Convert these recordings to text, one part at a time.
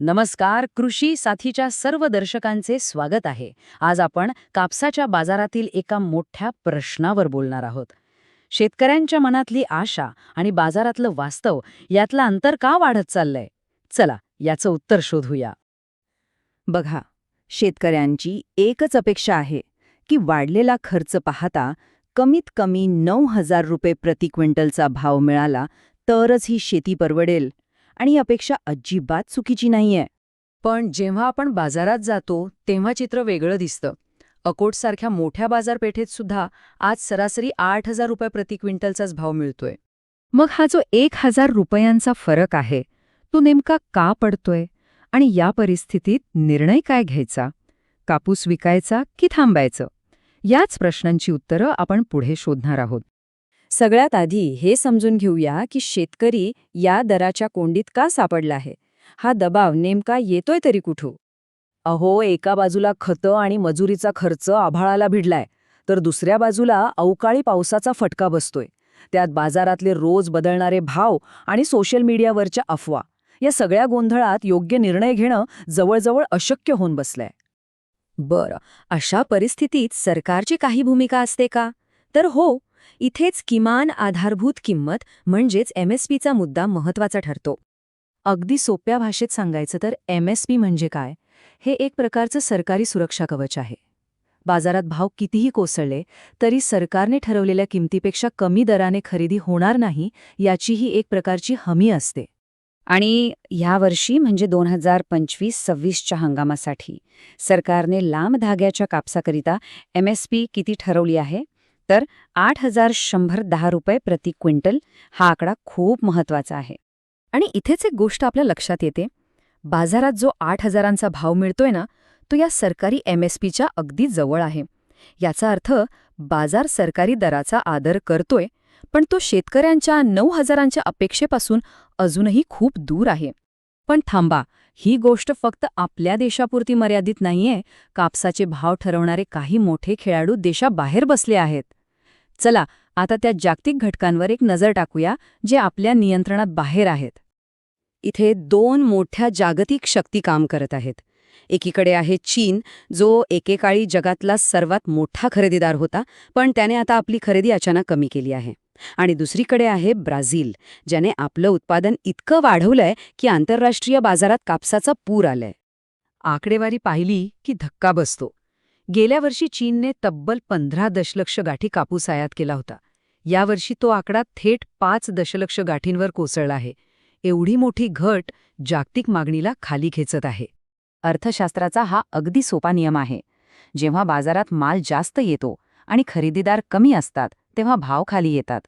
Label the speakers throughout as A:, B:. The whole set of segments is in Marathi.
A: नमस्कार कृषी साथीच्या सर्व दर्शकांचे स्वागत आहे. आज आपण कापसाच्या बाजारातील एका मोठ्या प्रश्नावर बोलणार आहोत. शेतकऱ्यांच्या मनातली आशा आणि बाजारातलं वास्तव यातलं अंतर का वाढत चाललंय? चला याचं उत्तर शोधूया.
B: बघा शेतकऱ्यांची एकच अपेक्षा आहे की वाढलेला खर्च पाहता कमीत कमी नऊ हजार रुपये प्रति क्विंटलचा भाव मिळाला तरच ही शेती परवडेल. आणि ही अपेक्षा अजिबात चुकीची नाहीये.
A: पण जेव्हा आपण बाजारात जातो तेव्हा चित्र वेगळं दिसतं. अकोटसारख्या मोठ्या बाजारपेठेत सुद्धा आज सरासरी आठ हजार रुपये प्रति क्विंटलचाच भाव मिळतोय.
B: मग हा जो एक हजार रुपयांचा फरक आहे तो नेमका का पडतोय? आणि या परिस्थितीत निर्णय काय घ्यायचा? कापूस विकायचा की थांबायचं? याच प्रश्नांची उत्तरं आपण पुढे शोधणार आहोत.
C: सगळ्यात आधी हे समजून घेऊया की शेतकरी या दराच्या कोंडीत का सापडला आहे. हा दबाव नेमका येतोय तरी कुठू?
A: अहो एका बाजूला खतं आणि मजुरीचा खर्च आभाळाला भिडलाय तर दुसऱ्या बाजूला अवकाळी पावसाचा फटका बसतोय. त्यात बाजारातले रोज बदलणारे भाव आणि सोशल मीडियावरच्या अफवा या सगळ्या गोंधळात योग्य निर्णय घेणं जवळजवळ अशक्य होऊन बसलंय.
C: बरं अशा परिस्थितीत सरकारची काही भूमिका असते का? तर हो इथेच किमान आधारभूत किंमत म्हणजेच एमएसपीचा मुद्दा महत्त्वाचा ठरतो. अगदी सोप्या भाषेत सांगायचं तर एमएसपी म्हणजे काय? हे एक प्रकारचं सरकारी सुरक्षा कवच आहे. बाजारात भाव कितीही कोसळले तरी सरकारने ठरवलेल्या किमतीपेक्षा कमी दराने खरेदी होणार नाही याचीही एक प्रकारची हमी असते. आणि ह्यावर्षी म्हणजे दोन हजार पंचवीस सव्वीसच्या हंगामासाठी सरकारने लांब धाग्याच्या कापसाकरिता एमएसपी किती ठरवली आहे? तर आठ हजार शंभर दहा रुपये प्रति क्विंटल हा आकडा खूप महत्त्वाचा आहे. आणि इथेच एक गोष्ट आपल्या लक्षात येते. बाजारात जो आठ हजारांचा भाव मिळतोय ना तो या सरकारी एमएसपीच्या अगदी जवळ आहे. याचा अर्थ बाजार सरकारी दराचा आदर करतोय पण तो शेतकऱ्यांच्या नऊ हजारांच्या अपेक्षेपासून अजूनही खूप दूर आहे. पण थांबा ही गोष्ट फक्त आपल्या देशापुरती मर्यादित नाहीये. कापसाचे भाव ठरवणारे काही मोठे खेळाडू देशाबाहेर बसले आहेत. चला आता त्या जागतिक घटकांवर एक नजर टाकूया जे आपल्या नियंत्रणात बाहेर आहेत. इथे दोन मोठ्या जागतिक शक्ती काम करत आहेत. एकीकडे आहे चीन जो एकेकाळी जगातला सर्वात मोठा खरेदीदार होता पण त्याने आता आपली खरेदी अचानक कमी केली आहे. आणि दुसरीकडे आहे ब्राझील ज्याने आपलं उत्पादन इतकं वाढवलंय की आंतरराष्ट्रीय बाजारात कापसाचा पूर आलाय. आकडेवारी पाहिली की धक्का बसतो. गेल्या वर्षी चीनने तब्बल पंधरा दशलक्ष गाठी कापूस आयात केला होता. यावर्षी तो आकडा थेट पाच दशलक्ष गाठींवर कोसळला आहे. एवढी मोठी घट जागतिक मागणीला खाली खेचत आहे. अर्थशास्त्राचा हा अगदी सोपा नियम आहे. जेव्हा बाजारात माल जास्त येतो आणि खरेदीदार कमी असतात तेव्हा भाव खाली येतात.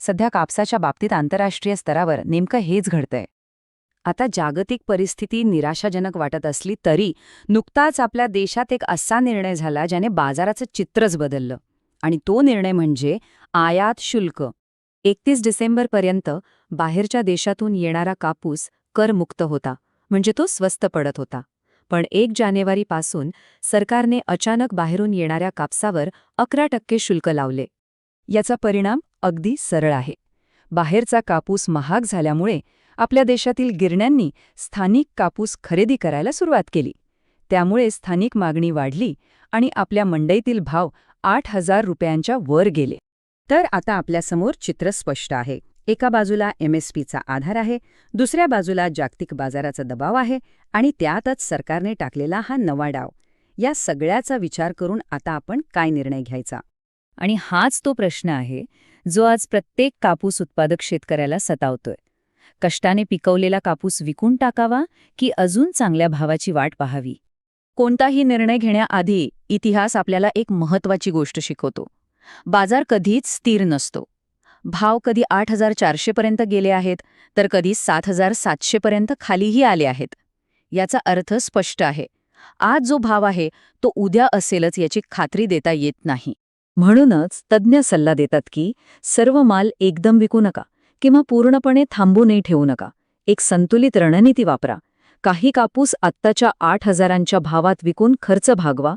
C: सध्या कापसाच्या बाबतीत आंतरराष्ट्रीय स्तरावर नेमकं हेच घडतंय. आता जागतिक परिस्थिती निराशाजनक वाटत असली तरी नुकताच आपल्या देशात एक असा निर्णय झाला ज्याने बाजाराचं चित्रच बदललं. आणि तो निर्णय म्हणजे आयात शुल्क. एकतीस डिसेंबरपर्यंत बाहेरच्या देशातून येणारा कापूस करमुक्त होता म्हणजे तो स्वस्त पडत होता. पण एक जानेवारीपासून सरकारने अचानक बाहेरून येणाऱ्या कापसावर अकरा टक्के शुल्क लावले. याचा परिणाम अगदी सरळ आहे. बाहेरचा कापूस महाग झाल्यामुळे आपल्या देशातील गिरण्यांनी स्थानिक कापूस खरेदी करायला सुरुवात केली. त्यामुळे स्थानिक मागणी वाढली आणि आपल्या मंडईतील भाव आठ हजार रुपयांच्या वर गेले. तर आता आपल्यासमोर चित्र स्पष्ट आहे. एका बाजूला एमएसपीचा आधार आहे दुसऱ्या बाजूला जागतिक बाजाराचा दबाव आहे आणि त्यातच सरकारने टाकलेला हा नवा डाव. या सगळ्याचा विचार करून आता आपण काय निर्णय घ्यायचा? आणि हाच तो प्रश्न आहे जो आज प्रत्येक कापूस उत्पादक शेतकऱ्याला सतावतोय. कष्टाने पिकवलेला कापूस विकून टाकावा की अजून चांगल्या भावाची वाट पाहावी? कोणताही निर्णय घेण्याआधी इतिहास आपल्याला एक महत्वाची गोष्ट शिकवतो. बाजार कधीच स्थिर नसतो. भाव कधी आठ हजार चारशेपर्यंत गेले आहेत तर कधी सात हजार सातशेपर्यंत खालीही आले आहेत. याचा अर्थ स्पष्ट आहे. आज जो भाव आहे तो उद्या असेलच याची खात्री देता येत नाही. म्हणूनच तज्ज्ञ सल्ला देतात की सर्व माल एकदम विकू नका किंवा पूर्णपणे थांबूनही ठेवू नका. एक संतुलित रणनीती वापरा. काही कापूस आत्ताच्या आठ हजारांच्या भावात विकून खर्च भागवा.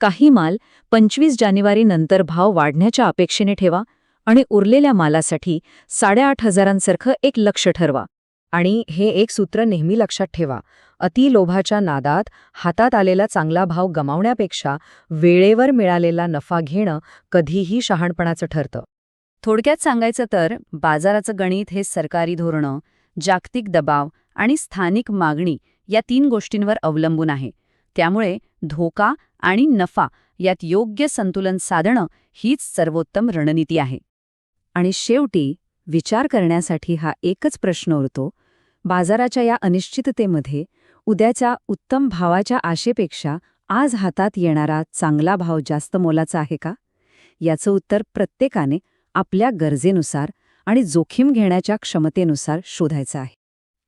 C: काही माल पंचवीस जानेवारी नंतर भाव वाढण्याच्या अपेक्षेने ठेवा आणि उरलेल्या मालासाठी साडेआठ हजारांसारखं एक लक्ष ठरवा. आणि हे एक सूत्र नेहमी लक्षात ठेवा. अति लोभाच्या नादात हातात आलेला चांगला भाव गमावण्यापेक्षा वेळेवर मिळालेला नफा घेणं कधीही शहाणपणाचं ठरतं.
B: थोडक्यात सांगायचं तर बाजाराचं गणित हे सरकारी धोरणं जागतिक दबाव आणि स्थानिक मागणी या तीन गोष्टींवर अवलंबून आहे. त्यामुळे धोका आणि नफा यात योग्य संतुलन साधणं हीच सर्वोत्तम रणनीती आहे.
A: आणि शेवटी विचार करण्यासाठी हा एकच प्रश्न उरतो बाजाराच्या या अनिश्चिततेमध्ये उद्याच्या उत्तम भावाच्या आशेपेक्षा आज हातात येणारा चांगला भाव जास्त मोलाचा आहे का? याचं उत्तर प्रत्येकाने आपल्या गरजेनुसार आणि जोखीम घेण्याच्या क्षमतेनुसार शोधायचं आहे.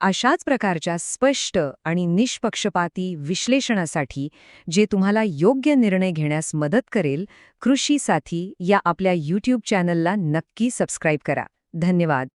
C: अशाच प्रकारच्या स्पष्ट आणि निष्पक्षपाती विश्लेषणासाठी जे तुम्हाला योग्य निर्णय घेण्यास मदत करेल कृषी साथी या आपल्या यूट्यूब चॅनलला नक्की सबस्क्राईब करा. धन्यवाद.